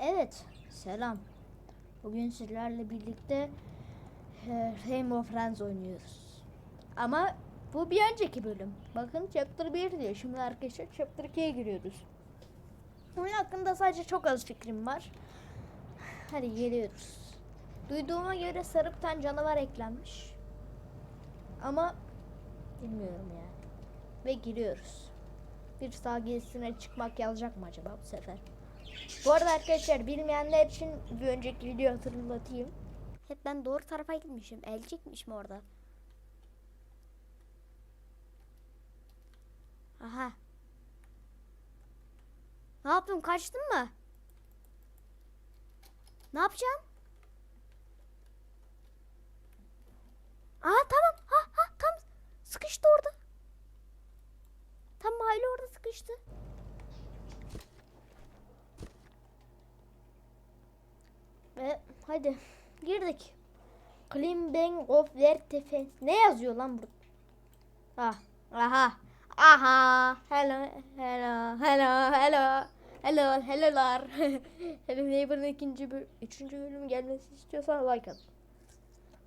Evet, selam. Bugün sizlerle birlikte e, Rainbow Friends oynuyoruz. Ama bu bir önceki bölüm. Bakın Chapter 1 diyor. Şimdi arkadaşlar Chapter 2'ye giriyoruz. Oyun hakkında sadece çok az fikrim var. Hadi geliyoruz. Duyduğuma göre sarı bir tane canavar eklenmiş. Ama bilmiyorum yani. Ve giriyoruz. Bir sağ gezisine çıkmak yazacak mı acaba bu sefer? Bu arada arkadaşlar bilmeyenler için bir önceki video hatırlatayım. Hep ben doğru tarafa gitmişim. Elcikmişim orada. Aha. Ne yaptın? Kaçtın mı? Ne yapacağım? Aa tamam. Ha ha tam sıkıştı orada. Tam mahalle orada sıkıştı. Ve hadi girdik. Climbing of their. Ne yazıyor lan burada? Ah, aha. Aha. Hello, hello, hello, hello. Hello, hello'lar. Hello Neighbor'ın ikinci böl üçüncü bölümü gelmesi istiyorsan like at.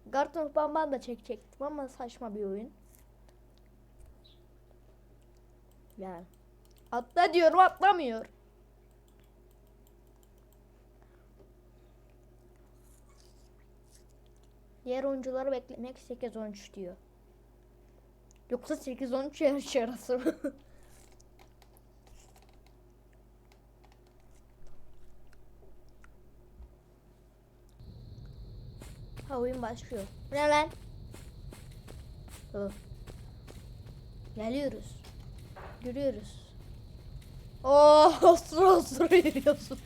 Garton of Bamban da çekecektim ama saçma bir oyun. Yani. Atla diyorum atlamıyor. Diğer oyuncuları beklemek 8-13 diyor. Yoksa 8-13 yarış arası mı? ha oyun başlıyor. Ne lan? Oh. Geliyoruz. Görüyoruz. Oh, osura osura yürüyorsun.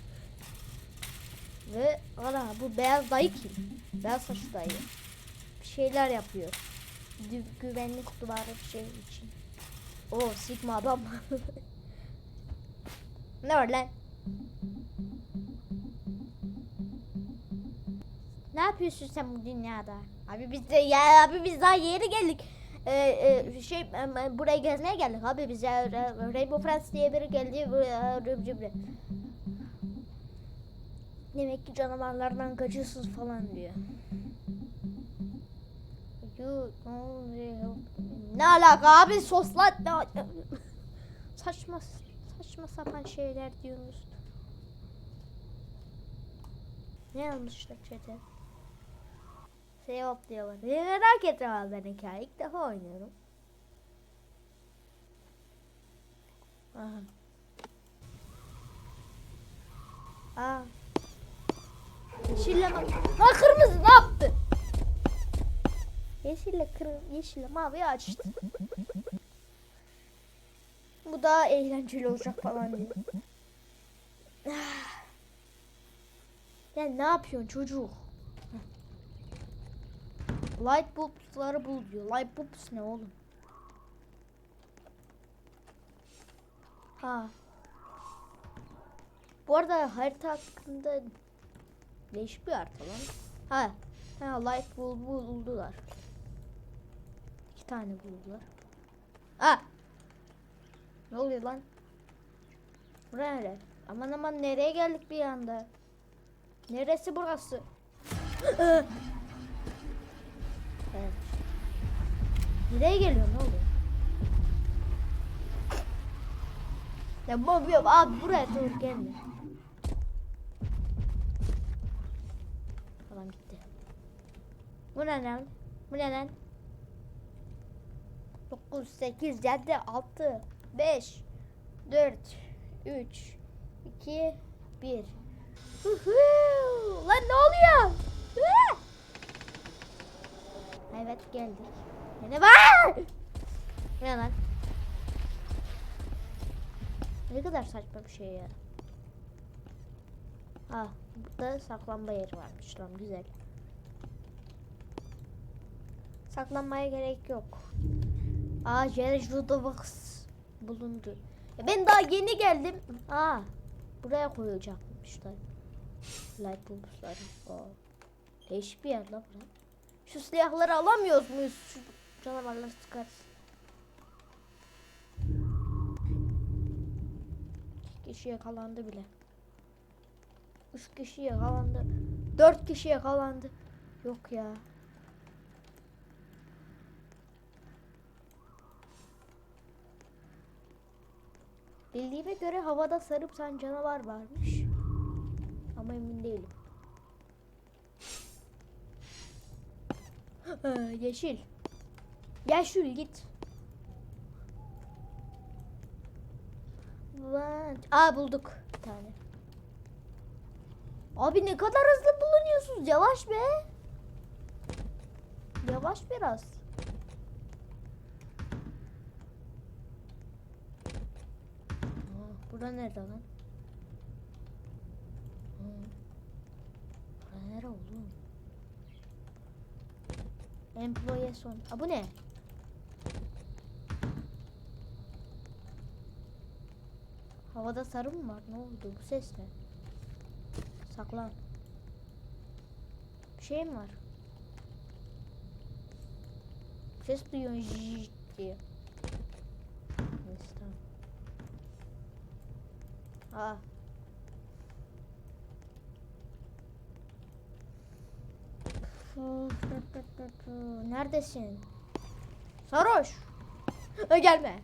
Ve ana bu beyaz dayı kim? Beyaz saçlı dayı. Bir şeyler yapıyor. Gü- güvenlik duvarı bir şey için. O Sigma adam. ne var lan? Ne yapıyorsun sen bu dünyada? Abi biz de ya abi biz daha yeni geldik. Ee, e, şey e, buraya gezmeye geldik abi biz ya Ra- Rainbow Friends diye biri geldi buraya rıbcı rıbcı. Demek ki canavarlardan kaçıyorsunuz falan diyor. Ne alaka abi sosla ne saçma saçma sapan şeyler diyorsunuz. Ne yazmışlar chat'e? Sevap diyorlar. Ne merak ettim abi ben hikaye. İlk defa oynuyorum. Aha. Aa. Yeşille mavi. Ha kırmızı ne yaptı? Yeşille kır yeşille mavi açtı. Bu daha eğlenceli olacak falan diye. Ah. Ya ne yapıyorsun çocuk? Light bulbs'ları bul diyor. Light bulbs ne oğlum? Ha. Bu arada harita hakkında değişik bir harita lan. Ha. Ha light bulb buldular. İki tane buldular. Ha. Ne oluyor lan? Buraya nere? Aman aman nereye geldik bir anda? Neresi burası? evet. Nereye geliyor ne oluyor? Ya bu- abi buraya doğru gelme. Falan gitti. Bu ne lan? Bu ne lan? 9, 8, 7, 6, 5, 4, 3, 2, 1. Huhu! Lan ne oluyor? Hı! Evet geldik. Ne var? Ne lan? Ne kadar saçma bir şey ya. Ah, burada saklanma yeri varmış lan güzel. Saklanmaya gerek yok. Aa, Jerry Judobox bulundu. Ya ben daha yeni geldim. Aa, buraya koyacakmışlar. Light. Aa, değişik bir yer lan bura. Şu silahları alamıyoruz muyuz? Şu canavarlar. İki kişi yakalandı bile. Üç kişi yakalandı. Dört kişi yakalandı. Yok ya. Bildiğime göre havada sarı bir tane canavar varmış. Ama emin değilim. Yeşil. Yeşil git. Aa bulduk bir tane. Abi ne kadar hızlı bulunuyorsunuz. Yavaş be. Yavaş biraz. Aa, bura nerede lan? Bura nere oğlum? Employee son. Aa, bu ne? Havada sarı mı var? Ne oldu? Bu ses ne? Saklan. Bir şey mi var? Ses duyuyorsun jijt diye. Neyse tamam. Aa. Neredesin? Sarhoş. Gelme.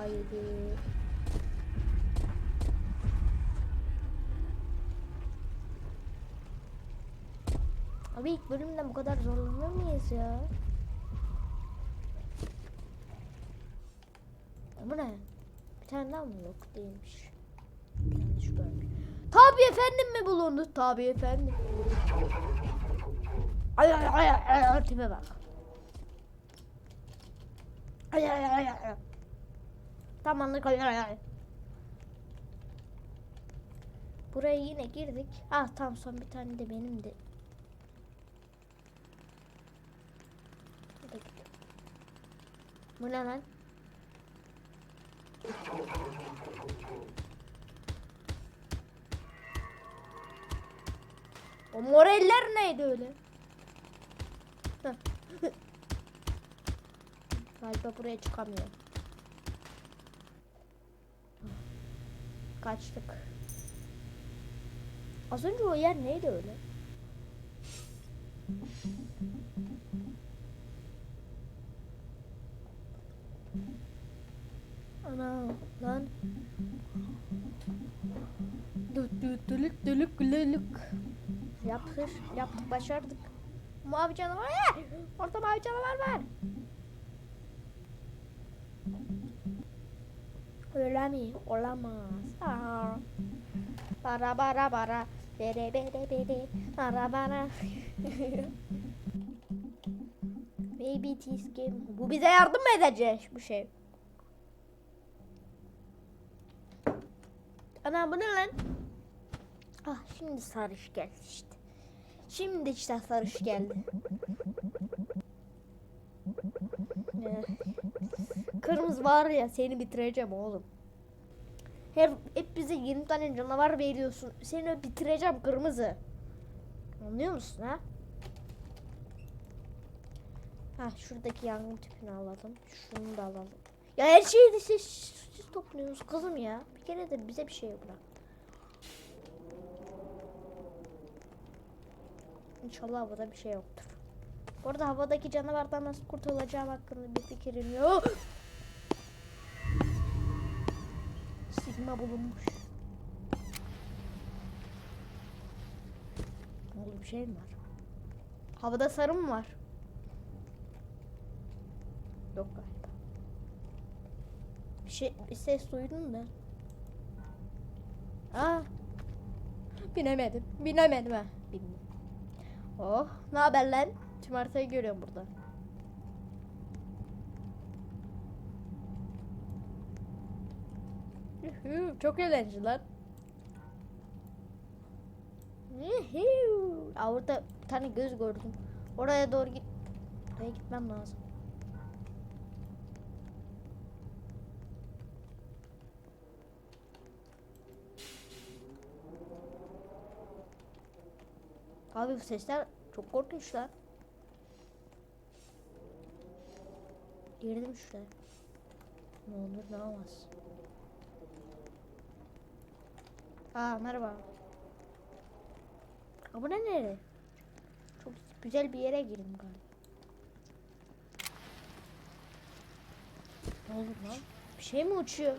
Haydi. Abi ilk bölümden bu kadar zorlanır mıyız ya? Bu ne? Bir tane daha mı yok? Değilmiş. Yanlış görmüş. Tabii efendim mi bulundu? Tabii efendim. Ay ay ay ay tipe bak. Ay ay ay ay. Tam anlık ay ay ay. Buraya yine girdik. Ah tam son bir tane de benim de. Bu ne lan? O moreller neydi öyle? Galiba buraya çıkamıyor. Kaçtık. Az önce o yer neydi öyle? Ana lan. Dülük dülük gülülük. Yaptık, yaptık, başardık. Mavi canavar var. Orada mavi canavar var. Öyle mi? Olamaz. Aa. Bara bara bara. Bere bere bere. Bara bara. Baby teeth game. Bu bize yardım mı edecek bu şey? Ana bu ne lan? Ah şimdi sarış geldi işte. Şimdi işte sarış geldi. Eh, Kırmızı var ya seni bitireceğim oğlum. Her hep bize 20 tane canavar veriyorsun. Seni bitireceğim kırmızı. Anlıyor musun ha? Ha şuradaki yangın tüpünü alalım. Şunu da alalım. Ya her şeyi de siz, siz topluyorsunuz kızım ya. Bir kere de bize bir şey bırak. İnşallah havada bir şey yoktur. Bu arada havadaki canavardan nasıl kurtulacağım hakkında bir fikrim yok. Sigma bulunmuş. Oldu bir şey mi var? Havada sarı mı var? Yok galiba. Bir şey bir ses duydun da. Aa. Binemedim. Binemedim ha. Bindim. Oh, ne haber lan? Tüm görüyorum burada. Çok eğlenceli lan. Aa, orada bir tane göz gördüm. Oraya doğru git. Oraya gitmem lazım. Abi bu sesler çok korkunç lan. Girdim şuraya. Ne olur ne olmaz. Aa merhaba. Aa, bu ne nere? Çok güzel bir yere girdim galiba. Ne olur lan? Bir şey mi uçuyor?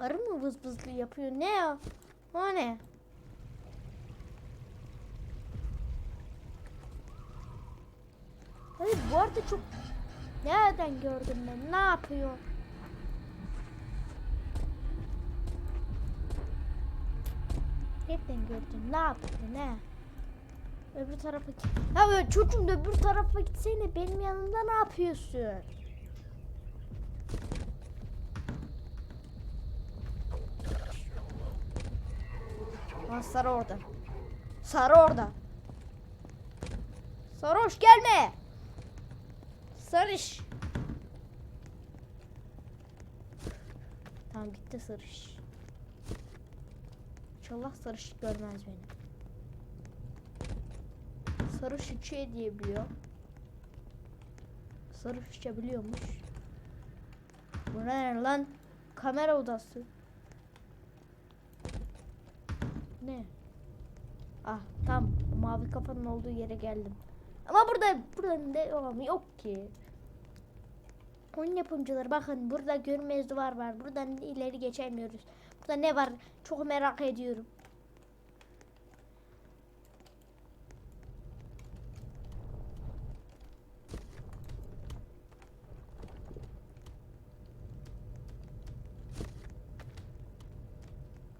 Arı mı vız vızlı yapıyor? Ne ya? O ne? Hayır bu arada çok... Nereden gördüm ben? Ne yapıyor? Nereden gördün? Ne yaptı? Ne? Öbür tarafa git. Ya çocuğum da öbür tarafa gitsene. Benim yanımda ne yapıyorsun? Aa, sarı orada. Sarı orada. Sarhoş gelme. Sarış. Tamam gitti sarış. İnşallah sarış görmez beni. Sarış içiyor diye biliyor. Sarış içebiliyormuş. Bu ne lan? Kamera odası. Ne? Ah tam mavi kafanın olduğu yere geldim. Ama burada ne oğlum yok ki. Oyun yapımcıları bakın burada görmez duvar var. Buradan ileri geçemiyoruz. Burada ne var? Çok merak ediyorum.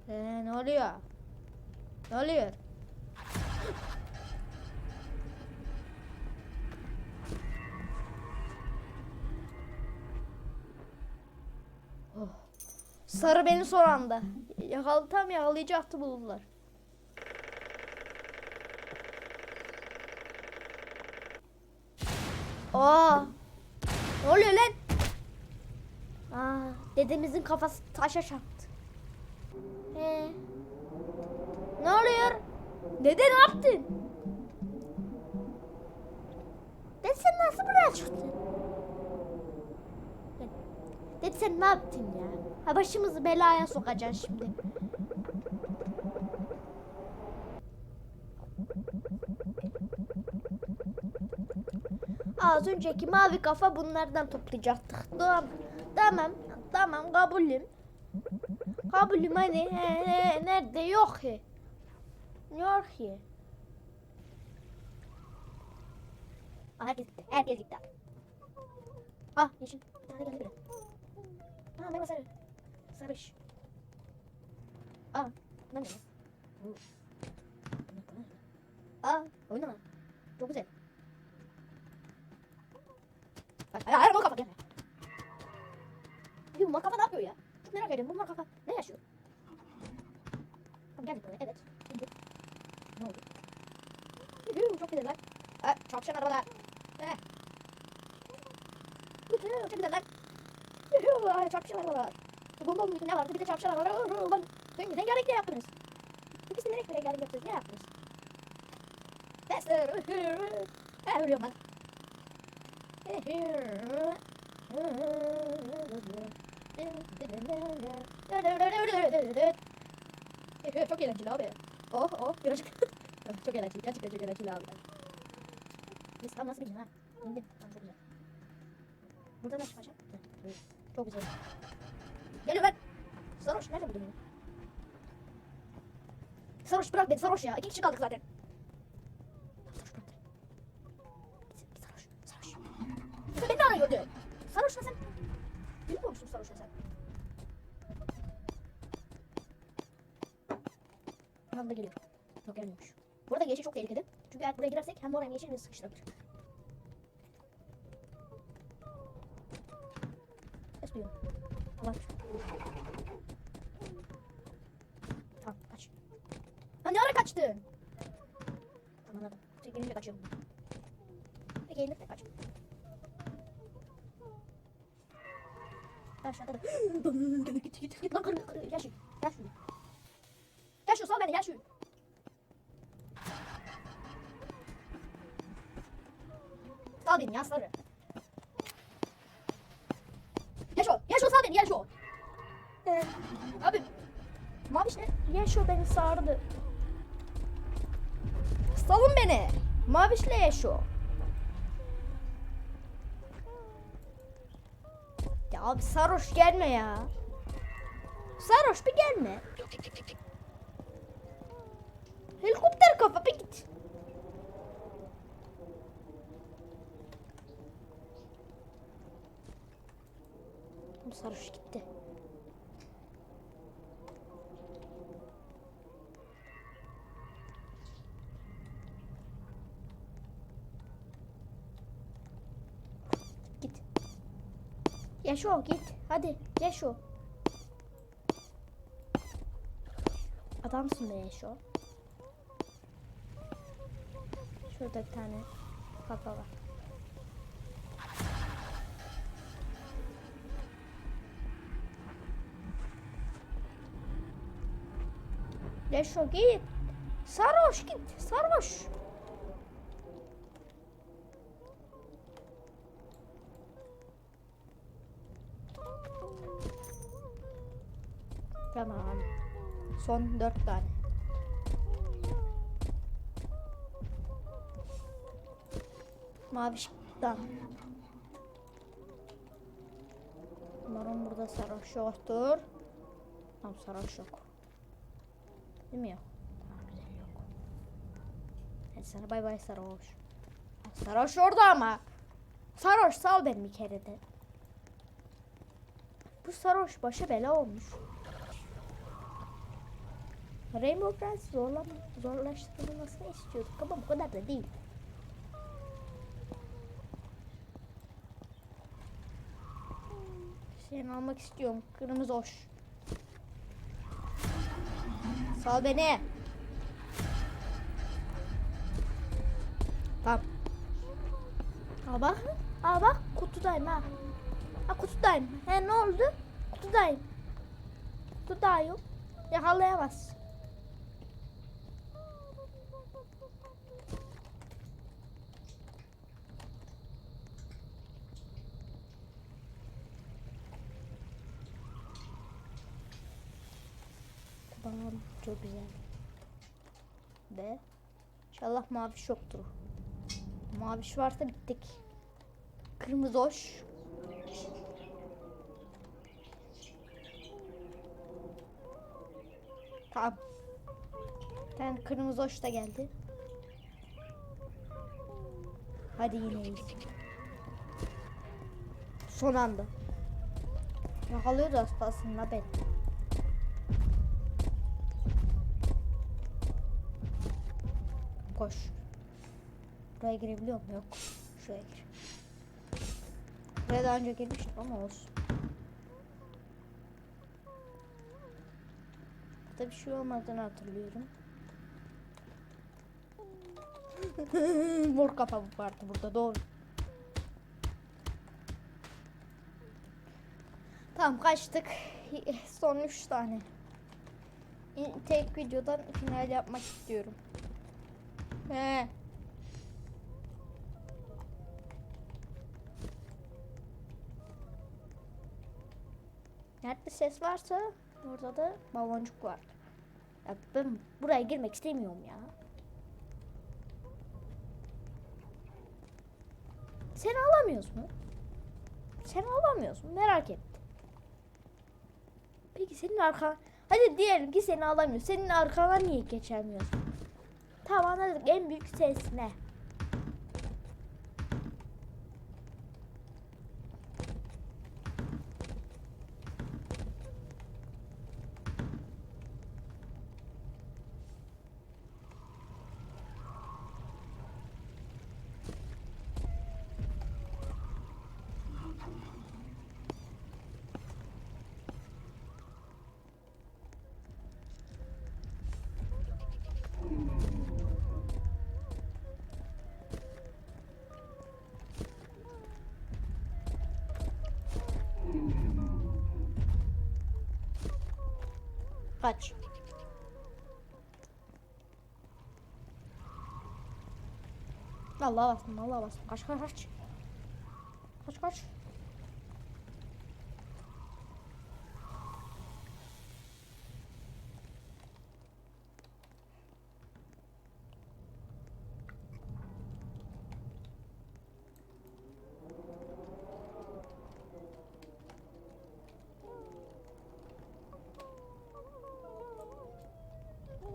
Ee, ne oluyor? Ne oluyor? Sarı beni son anda. Yakaladı tam yakalayacaktı buldular. Aa! Ne oluyor lan? Aa, dedemizin kafası taşa çarptı. Ee, ne oluyor? Dede ne yaptın? Dede sen nasıl buraya çıktın? Dede sen ne yaptın ya? Ha başımızı belaya sokacaksın şimdi. Az önceki mavi kafa bunlardan toplayacaktık. Tamam. Tamam. Tamam kabulüm. Kabulüm hani he, he, nerede yok ki. Yok ki. Herkes gitti. Herkes gitti. Ah yeşil. Bir tane Aa merhaba sarı. Sarış. Aa bundan geldi. Aa oyunda mı? Çok güzel. Ay, ay, ay, bu kafa gelme. Bu mor kafa ne yapıyor ya? Çok merak ediyorum bu mor kafa ne yaşıyor? Tamam geldik buraya evet. Şimdi ne oldu? Yuhu, çok güzeller. Ha, çarpışan arabalar. Eh. Yuhu, çok güzeller. Yuhu, ay, çarpışan arabalar. Bomba muydu ne vardı bir de çarpışan arabalar. Ulan sen rengarenk ne yaptınız? İkisini renk rengarenk yaptınız ne yaptınız? Uhu. Ha ölüyorum ben. Çok eğlenceli abi. Oh oh birazcık. çok eğlenceli. Gerçekten çok eğlenceli abi. Biz tam nasıl bilmiyorum ha. İndim. Tamam çok güzel. Buradan nasıl çıkacağım? Çok güzel. Geliyor ben. Sarhoş nerede buldun beni? Sarhoş bırak beni sarhoş ya. İki kişi kaldık zaten. Sarhoş bırak beni. Sarhoş. Sarhoş. Sen beni de arıyordun. Sarhoş sen. Bilmiyor musun sarhoş sen? Şu anda geliyor. Yok gelmiyormuş. Burada yeşil çok tehlikeli. Çünkü eğer buraya girersek hem mor hem yeşil bizi sıkıştırabilir. Duyuyorum. Allah Tamam kaç. Ha ne ara kaçtın? Tamam anladım. Gelince kaçıyorum. Peki elinle kaç. Ben şu anda da... git git git lan kırı kırı gel şu. Yaşo. Ya abi sarhoş gelme ya. Sarhoş bir gelme. Helikopter kafa bir git. Sarhoş gitti. Git. Yaşo git. Hadi Yaşo. Adamsın be Yaşo. Şurada bir tane kafa var. Yaşo git. Sarhoş git. Sarhoş. Tamam. Son dört tane. Mavi ışıktan. Umarım burada sarhoş yoktur. Tamam sarhoş yok. Değil mi yok. Hadi sana bay bay sarhoş. Sarhoş orada ama. Sarhoş sal beni bir kere de. Bu sarhoş başa bela olmuş. Rainbow Friends zorla, zorlaştırılmasını istiyorduk ama bu kadar da değil. Seni almak istiyorum. Kırmızı hoş. Sal beni. Tamam. Aa bak. Aa bak kutudayım ha. Ha kutudayım. He ne oldu? Kutudayım. Kutudayım. Yakalayamaz. Tamam çok güzel. Ve inşallah maviş yoktur. Maviş varsa bittik. Kırmızı hoş. Tamam. Tane kırmızı hoş da geldi. Hadi yine iyiyiz. Son anda. Yakalıyordu aslında ben. Buraya girebiliyor muyum? Yok. Şuraya gir. Buraya daha önce girmiştim ama olsun. Burada bir şey olmadığını hatırlıyorum. Mor kafa vardı burada doğru. Tamam kaçtık. Son 3 tane. Tek videodan final yapmak istiyorum. He. Nerede ses varsa orada da baloncuk var. Ya ben buraya girmek istemiyorum ya. Sen alamıyoruz mu? Sen alamıyorsun merak ettim. Peki senin arkan... Hadi diyelim ki seni alamıyor. Senin arkana niye geçemiyorsun? Tamam anladık. En büyük ses ne? Kaç. Allah'a bastım, Allah'a bastım. Kaç kaç kaç. Kaç kaç.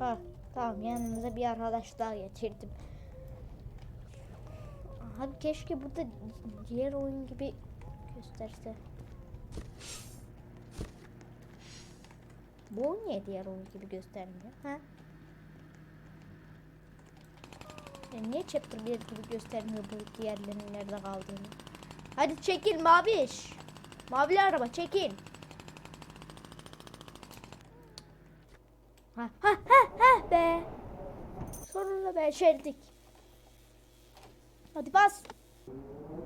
Ha, tamam yanımıza bir arkadaş daha getirdim. Abi keşke burada diğer oyun gibi gösterse. Bu niye diğer oyun gibi göstermiyor? Ha? Ya niye chapter 1 gibi göstermiyor bu diğerlerinin nerede kaldığını? Hadi çekil maviş. Mavili araba çekil. Ha ha ha ha be. Sonunda becerdik. Hadi bas.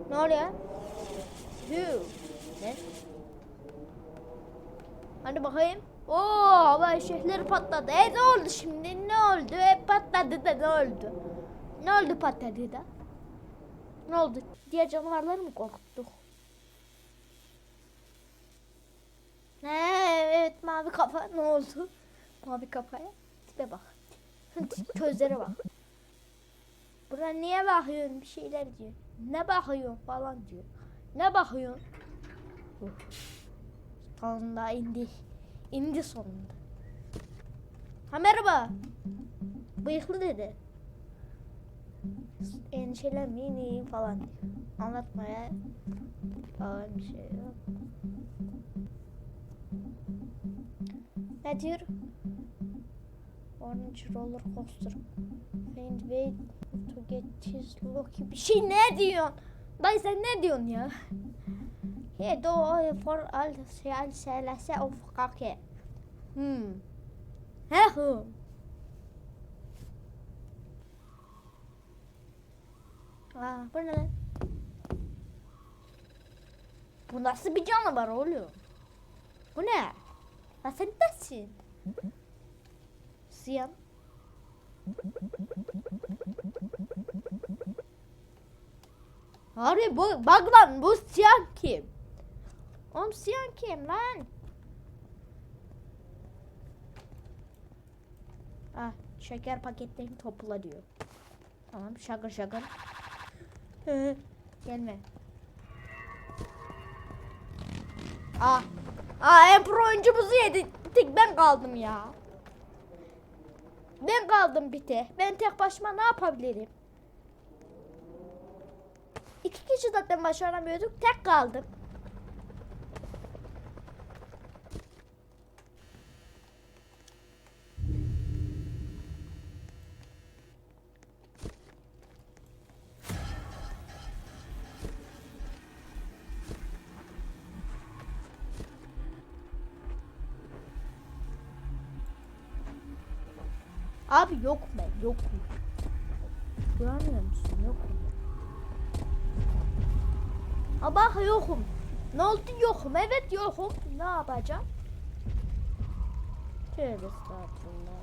Ne oluyor? Hü. Ne? Hadi bakayım. Oo hava eşekleri patladı. E ne oldu şimdi? Ne oldu? E patladı da ne oldu? Ne oldu patladı da? Ne oldu? Diğer canavarları mı korkuttuk? Ne evet mavi kafa ne oldu? Mavi kafaya tipe bak. Gözlere bak. Buna niye bakıyorsun bir şeyler diyor. Ne bakıyorsun falan diyor. Ne bakıyorsun? Sonunda indi. İndi sonunda. Ha merhaba. Bıyıklı dedi. Endişelenmeyin iyiyim falan diyor. Anlatmaya falan bir şey yok. Ne diyor? Orange roller coaster. Find way his lucky bir şey ne diyorsun? Dayı sen ne diyorsun ya? He do for all seyal selase of kake. Hmm. He hu. Aa, bu ne lan? Bu nasıl bir canavar oğlum? Bu ne? Ha sen nesin? Siyan. Abi bu bak lan bu siyan kim? Oğlum siyan kim lan? Ah şeker paketlerini topla diyor. Tamam şakır şakır. Gelme. Ah. Aa en pro oyuncumuzu yedi. Bir tek ben kaldım ya. Ben kaldım bir tek. Ben tek başıma ne yapabilirim? Kişi zaten başaramıyorduk. Tek kaldım. Abi yok ben yokum. Görmüyor musun? Yokum. Ama yokum. Ne oldu yokum? Evet yokum. Ne yapacağım? Tövbe estağfurullah.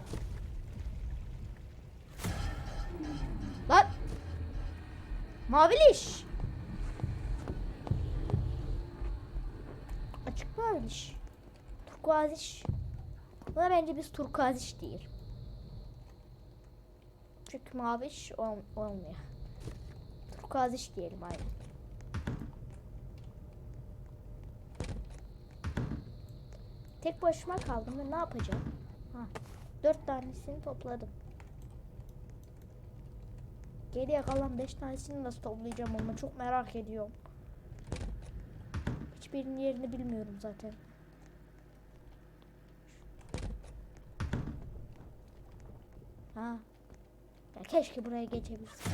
Lan! Maviliş! Açık maviliş. Turkuaziş. Buna bence biz turkuaziş değil. Çünkü maviş ol, olmuyor. Turkuaziş diyelim aynen. Tek başıma kaldım ve ne yapacağım? Ha, dört tanesini topladım. Geriye kalan beş tanesini nasıl toplayacağım ama çok merak ediyorum. Hiçbirinin yerini bilmiyorum zaten. Ha. Ya keşke buraya geçebilsem.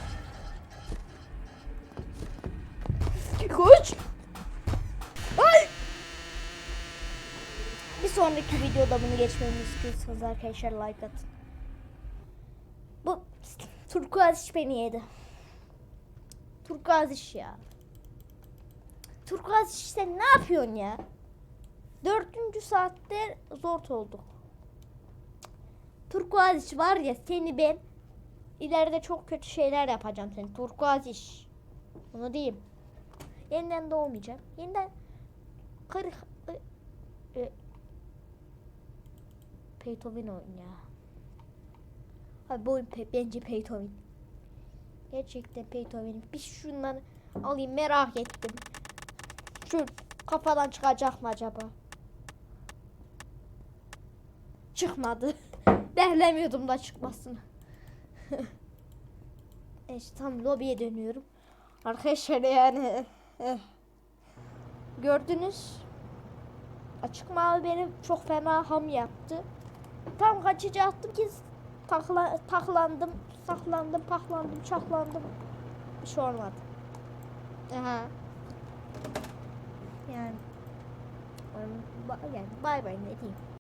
Koç. Sonraki videoda bunu geçmemi istiyorsanız arkadaşlar like atın. Bu turkuaz iş beni yedi. Turkuaz iş ya. Turkuaz iş sen ne yapıyorsun ya? Dördüncü saatte zor olduk. Turkuaz iş var ya seni ben ileride çok kötü şeyler yapacağım seni. Turkuaz iş. Bunu diyeyim. Yeniden doğmayacağım. Yeniden kırık e, e, Peytovin oyun ya. Abi bu oyun pe- bence Peytovin. Gerçekten Peytovin'im. Bir şundan alayım merak ettim. Şu kafadan çıkacak mı acaba? Çıkmadı. Derlemiyordum da çıkmasını. işte tam lobiye dönüyorum. Arkadaşlar yani eh. gördünüz. Açık mavi beni çok fena ham yaptı. Tam kaçacaktım ki takla, taklandım, saklandım, paklandım, çaklandım. Bir şey olmadı. Aha. Yani, yani bay bay ne diyeyim.